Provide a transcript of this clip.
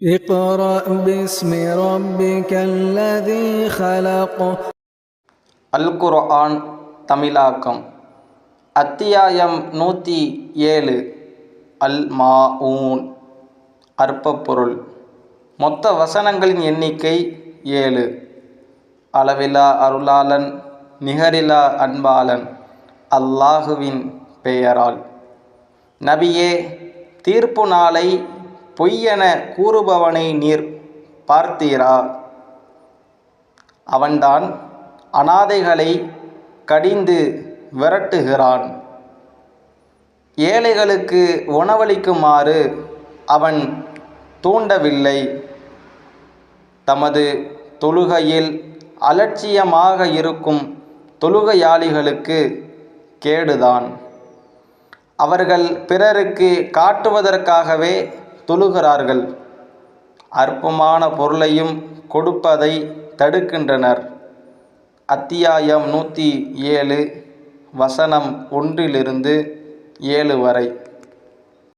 اقرأ باسم ربك الذي خلق அல் குர்ஆன் தமிழாக்கம் அத்தியாயம் நூற்றி ஏழு அல் மாஊன் அற்பப்பொருள் மொத்த வசனங்களின் எண்ணிக்கை ஏழு அளவிலா அருளாளன் நிகரிலா அன்பாளன் அல்லாஹுவின் பெயரால் நபியே தீர்ப்பு நாளை பொய்யென கூறுபவனை நீர் பார்த்தீரா? அவன்தான் அனாதைகளை கடிந்து விரட்டுகிறான். ஏழைகளுக்கு உணவளிக்குமாறு அவன் தூண்டவில்லை. தமது தொழுகையில் அலட்சியமாக இருக்கும் தொழுகையாளிகளுக்கு கேடுதான். அவர்கள் பிறருக்கு காட்டுவதற்காகவே தொழுகிறார்கள். அற்பமான பொருளையும் கொடுப்பதை தடுக்கின்றனர். அத்தியாயம் நூற்றி ஏழு வசனம் ஒன்றிலிருந்து ஏழு வரை.